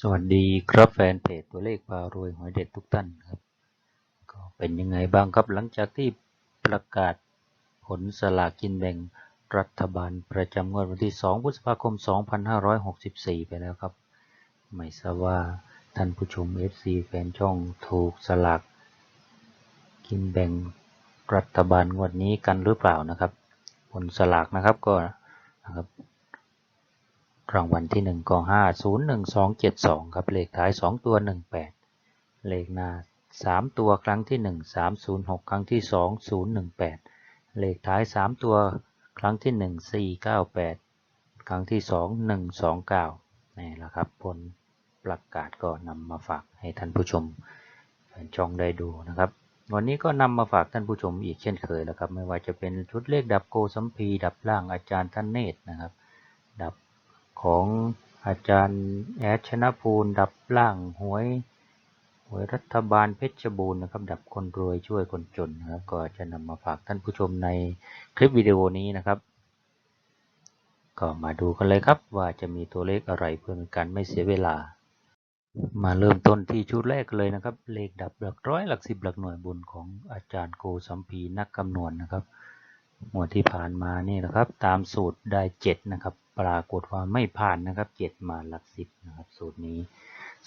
สวัสดีครับแฟนเพจตัวเลขพารวยหวยเด็ดทุกท่านครับ ก็เป็นยังไงบ้างครับหลังจากที่ประกาศผลสลากกินแบ่งรัฐบาลประจำงวดวันที่ 2 พฤษภาคม 2564 ไปแล้วครับ ไม่ทราบว่าท่านผู้ชม FC แฟนช่องถูกสลากกินแบ่งรัฐบาลงวดนี้กันหรือเปล่านะครับ ผลสลากนะครับก็นะครับ รางวัลที่หนึ่งก็ห้าศูนย์หนึ่งสองเจ็ดสองครับเลขท้ายสองตัวหนึ่งแปดเลขหน้าสามตัวครั้งที่หนึ่งสามศูนย์หกครั้งที่สองศูนย์หนึ่งแปดเลขท้ายสามตัวครั้งที่หนึ่งสี่เก้าแปดครั้งที่สองหนึ่งสองเก้านี่แหละครับผลประกาศก็นำมาฝากให้ท่านผู้ชมแฟนช่องได้ดูนะครับ วันนี้ก็นำมาฝากท่านผู้ชมอีกเช่นเคยแล้วครับ ไม่ว่าจะเป็นชุดเลขดับโกสัมพีดับล่างอาจารย์ท่านเนตรนะครับ ดับ ของอาจารย์แอดชนะภูลดับล่างหวยหวยรัฐบาลเพชรบูรณ์นะครับ ดับคนรวยช่วยคนจนนะครับ ก็จะนำมาฝากท่านผู้ชมในคลิปวิดีโอนี้นะครับ ก็มาดูกันเลยครับว่าจะมีตัวเลขอะไรเพื่อเป็นการไม่เสียเวลา มาเริ่มต้นที่ชุดแรกเลยนะครับ เลขดับหลักร้อยหลักสิบหลักหน่วยบุญของอาจารย์โกสัมพีนักคำนวณนะครับ หมวดที่ผ่านมานี่นะครับ ตามสูตรได้เจ็ดนะครับ ปรากฏว่าไม่ผ่านนะครับเจ็ดมาหลักสิบนะครับ สูตรนี้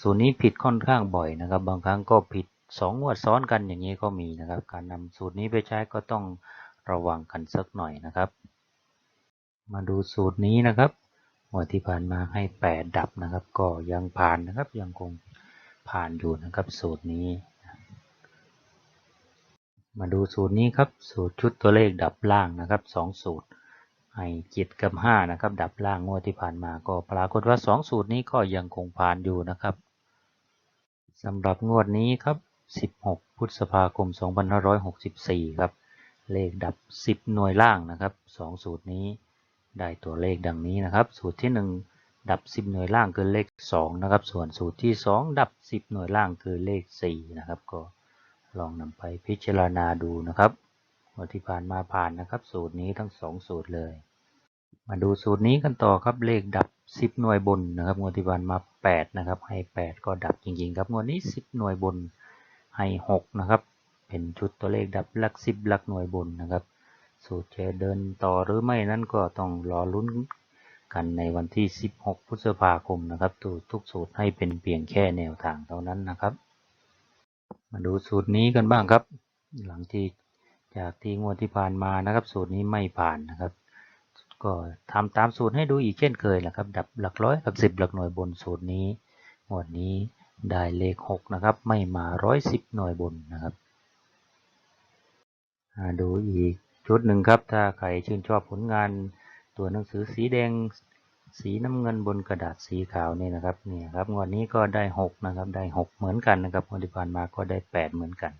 สูตรนี้ผิดค่อนข้างบ่อยนะครับ บางครั้งก็ผิดสองวดซ้อนกันอย่างนี้ก็มีนะครับ การนำสูตรนี้ไปใช้ก็ต้องระวังกันสักหน่อยนะครับ มาดูสูตรนี้นะครับหมวดที่ผ่านมาให้แปดดับนะครับ ก็ยังผ่านนะครับ ยังคงผ่านอยู่นะครับ สูตรนี้ มาดูสูตรนี้ครับ สูตรชุดตัวเลขดับล่างนะครับสองสูตรให้เจ็ดกับห้านะครับ ดับล่างงวดที่ผ่านมาก็ปรากฏว่าสองสูตรนี้ก็ยังคงผ่านอยู่นะครับสำหรับงวดนี้ครับ 16 พฤษภาคม 2564 ครับ เลขดับ 10 หน่วยล่างนะครับสองสูตรนี้ได้ตัวเลขดังนี้นะครับ สูตรที่ 1 ดับ 10 หน่วยล่างคือเลข 2 นะครับ ส่วนสูตรที่ 2 ดับ 10 หน่วยล่างคือเลข 4 นะครับก็ ลองนำไปพิจารณาดูนะครับวันที่ผ่านมาผ่านนะครับ สูตรนี้ทั้ง2สูตรเลย มาดูสูตรนี้กันต่อครับเลขดับ 10 หน่วยบนนะครับงวดที่ผ่านมา 8 นะครับ ให้ 8 ก็ดับจริงๆครับงวดนี้ 10 หน่วยบนให้ 6 นะครับ เป็นชุดตัวเลขดับหลัก 10 หลักหน่วยบนนะครับ สูตรจะเดินต่อหรือไม่นั้นก็ต้องรอลุ้นกันในวันที่ 16 พฤษภาคมนะครับตูทุกสูตรให้เป็นเพียงแค่แนวทางเท่านั้นนะครับ มาดูสูตรนี้กันบ้างครับ หลังที่จากที่งวดที่ผ่านมานะครับ สูตรนี้ไม่ผ่านนะครับ ก็ทำตามสูตรให้ดูอีกเช่นเคยแหละครับ ดับหลักร้อยหลักสิบหลักหน่วยบนสูตรนี้งวดนี้ได้เลขหกนะครับ ไม่มาร้อยสิบหน่วยบนนะครับมาดูอีกชุดหนึ่งครับ ถ้าใครชื่นชอบผลงานตัวหนังสือสีแดง สีน้ำเงินบนกระดาษสีขาวนี่นะครับเนี่ยครับงวดนี้ก็ได้หกนะครับได้หกเหมือนกันนะครับงวดที่ผ่านมาก็ได้แปดเหมือนกัน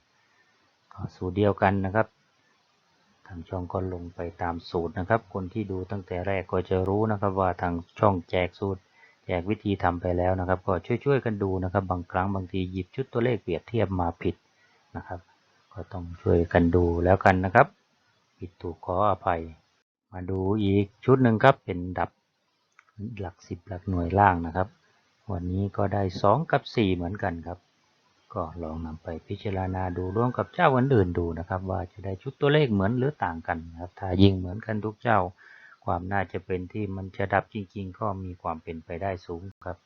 ก็สูตรเดียวกันนะครับทางช่องก็ลงไปตามสูตรนะครับ คนที่ดูตั้งแต่แรกก็จะรู้นะครับว่าทางช่องแจกสูตร แจกวิธีทำไปแล้วนะครับ ก็ช่วยๆกันดูนะครับ บางครั้งบางทีหยิบชุดตัวเลขเปรียบเทียบมาผิดนะครับ ก็ต้องช่วยกันดูแล้วกันนะครับผิดถูกขออภัย มาดูอีกชุดหนึ่งครับเป็นดับ หลักสิบหลักหน่วยล่างนะครับ วันนี้ก็ได้สองกับสี่เหมือนกันครับ ก็ลองนำไปพิจารณาดูร่วมกับเจ้าอื่นๆดูนะครับ ว่าจะได้ชุดตัวเลขเหมือนหรือต่างกันครับ ถ้ายิ่งเหมือนกันทุกเจ้า ความน่าจะเป็นที่มันจะดับจริง ๆ ก็มีความเป็นไปได้สูงครับ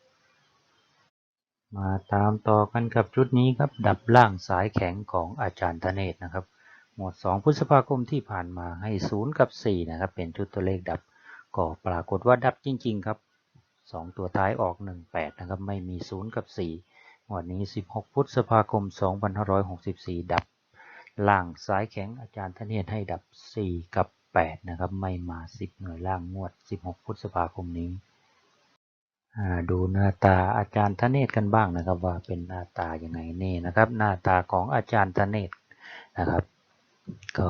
มาตามต่อกันกับชุดนี้ครับดับล่างสายแข็งของอาจารย์ธเนศนะครับหมวด2พฤษภาคมที่ผ่านมาให้ 0 กับ 4 นะครับ เป็นชุดตัวเลขดับ ก็ปรากฏว่าดับจริง ๆ ครับ 2 ตัวท้ายออก 18 นะครับ ไม่มี 0 กับ4งวดนี้ 16 พฤษภาคม 2564 ดับ ล่างสายแข็งอาจารย์ธเนศให้ดับ 4 กับ 8 นะครับ ไม่มา 10 หน่วยล่างงวด 16 พฤษภาคมนี้ดูหน้าตาอาจารย์ธเนศกันบ้างนะครับ ว่าเป็นหน้าตายังไงนี่นะครับ หน้าตาของอาจารย์ธเนศนะครับ ก็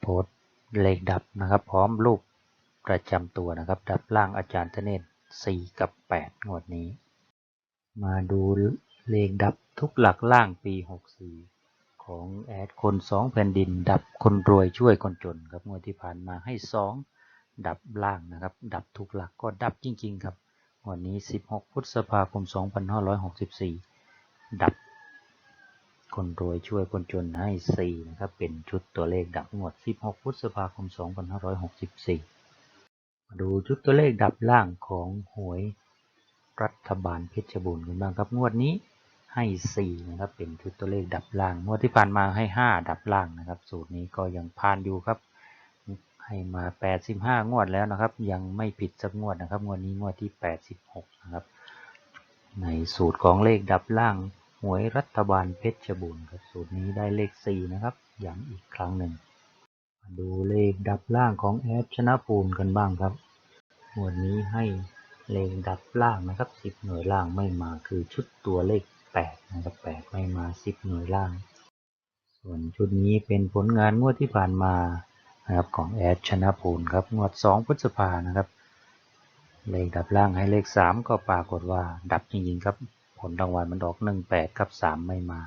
โพสเลขดับนะครับ พร้อมรูป ประจำตัวนะครับ ดับล่างอาจารย์ธเนศ4 กับ 8 งวดนี้ มาดูเลขดับทุกหลักล่างปี 64 ของแอดคนสองแผ่นดิน ดับคนรวยช่วยคนจนครับงวดที่ผ่านมาให้ 2 ดับล่างนะครับ ดับทุกหลักก็ดับจริง ๆ ครับวันนี้ 16 พฤษภาคม 2564 ดับคนรวยช่วยคนจนให้ 4 นะครับ เป็นชุดตัวเลขดับงวด16 พฤษภาคม 2564มา ดูชุดตัวเลขดับล่างของหวยรัฐบาลเพชรบูรณ์กันบ้างครับงวดนี้ให้ 4 นะครับ เป็นชุดตัวเลขดับล่าง งวดที่ผ่านมาให้ 5 ดับล่างนะครับ สูตรนี้ก็ยังผ่านอยู่ครับ ให้มา 85 งวดแล้วนะครับ ยังไม่ผิดสักงวดนะครับ งวดนี้งวดที่ 86 นะครับ ในสูตรของเลขดับล่างหวยรัฐบาลเพชรบูรณ์ครับ สูตรนี้ได้เลข 4 นะครับย้ำอีกครั้งหนึ่ง มาดูเลขดับล่างของแอดชนะภูมิกันบ้างครับ วดนี้ให้เลขดับล่างนะครับ 10 หน่วยล่างไม่มาคือชุดตัวเลข 8 นะครับ 8 ไม่มา 10 หน่วยล่าง ส่วนชุดนี้เป็นผลงานงวดที่ผ่านมานะครับของแอดชนะภูลครับงวด 2 พฤษภานะครับ เลขดับล่างให้เลข 3 ก็ปรากฏว่าดับจริงๆครับ ผลรางวัลมันออก 18 กับ 3 ไม่มา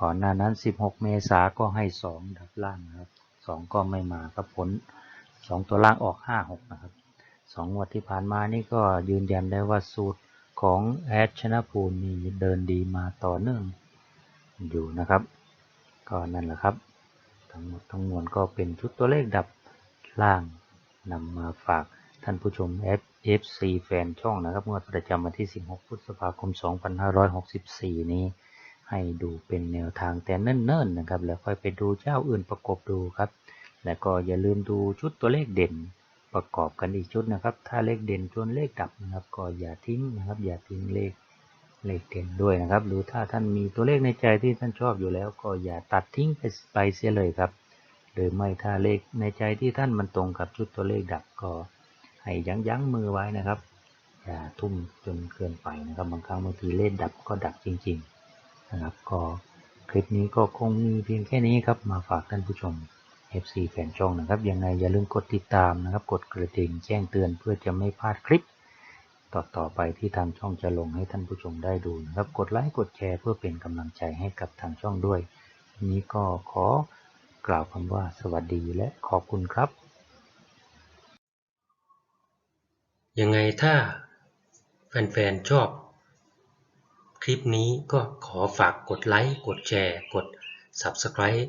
ก่อนหน้านั้น 16 เมษาก็ให้ 2 ดับล่างนะครับ 2 ก็ไม่มาครับผล 2 ตัวล่างออก 56 นะครับ สองงวดที่ผ่านมานี่ก็ยืนยันได้ว่าสูตรของแอดชนะภูลนี่เดินดีมาต่อเนื่องอยู่นะครับ ก็นั่นแหละครับ ทั้งหมดทั้งมวลก็เป็นชุดตัวเลขดับล่างนำมาฝากท่านผู้ชม FC แฟนช่องนะครับงวดประจำวันที่ 16 พฤษภาคม 2564 นี้ให้ดูเป็นแนวทางแต่เนิ่นๆนะครับ แล้วค่อยไปดูเจ้าอื่นประกบดูครับ แล้วก็อย่าลืมดูชุดตัวเลขเด่น ประกอบกันอีกชุดนะครับ ถ้าเลขเด่นชนเลขดับนะครับ ก็อย่าทิ้งนะครับ อย่าทิ้งเลขเลขเด่นด้วยนะครับ หรือถ้าท่านมีตัวเลขในใจที่ท่านชอบอยู่แล้ว ก็อย่าตัดทิ้งไปไปเสียเลยครับหรือไม่ถ้าเลขในใจที่ท่านมันตรงกับชุดตัวเลขดับก็ ให้ยั้งยั้งมือไว้นะครับ อย่าทุ่มจนเกินไปนะครับ บางครั้งบางทีเลขดับก็ดับจริง ๆ นะครับ ก็คลิปนี้ก็คงมีเพียงแค่นี้ครับ มาฝากท่านผู้ชม FC แฟนช่องนะครับ ยังไงอย่าลืมกดติดตามนะครับ กดกระดิ่งแจ้งเตือนเพื่อจะไม่พลาดคลิป ต่อต่อไปที่ทางช่องจะลงให้ท่านผู้ชมได้ดูนะครับ กดไลค์กดแชร์เพื่อเป็นกำลังใจให้กับทางช่องด้วยนนี้ก็ขอกล่าวคำว่าสวัสดีและขอบคุณครับ ยังไงถ้าแฟนๆชอบ คลิปนี้ก็ขอฝากกดไลค์กดแชร์ กด Subscribe